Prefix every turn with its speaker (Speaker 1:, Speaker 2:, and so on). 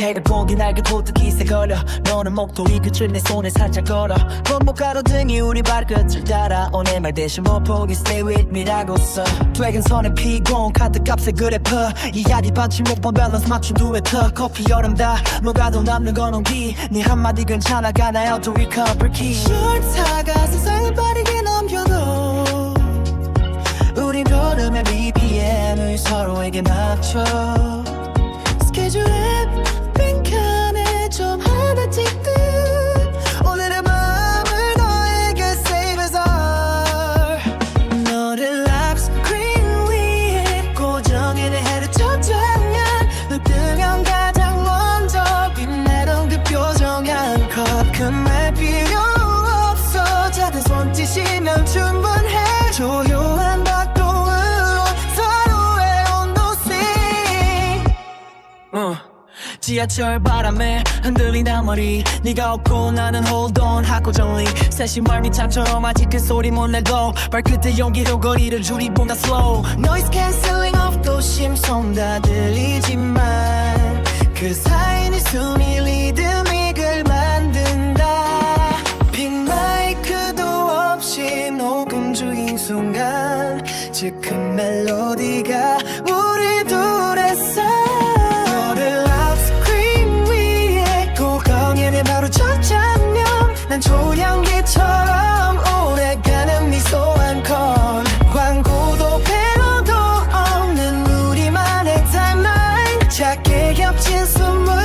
Speaker 1: 해를 보기 날개 도둑이세 걸려. 너는 목도리 끝을 내 손에 살짝 걸어. 손목 가로등이 우리 발끝을 따라 오늘 말 대신 못 포기 stay with me라고 써. 퇴근 선에 피고 카드 값에 그래프 이 야디 받침 못본 밸런스 맞춘 두웨터. 커피 여름 다 뭐가도 남는 건 온기 네 한마디 괜찮아 가 나요? 또 recover key 슈타가 세상을 빠르게 넘겨도 우린 걸음의 BPM을 서로에게 맞춰. 스케줄에 면 충분해 조용한 박동으로 서로의 온도 sing 어. 지하철 바람에 흔들리는 머리. 네가 없고 나는 hold on 하고 정리 세심 말미참처럼 아직 그 소리 못 내고 발끝에 용기로 거리를 줄이본다 slow. Noise cancelling off 도심송 다 들리지만 그 사이 네 숨이 아주 큰 멜로디가 우리 둘의 삶을 아이스크림 위에 고강에내 바로 첫 장면. 난 조향기처럼 오래가는 미소 한 컷 광고도 배로도 없는 우리만의 타임라인 작게 겹친 숨을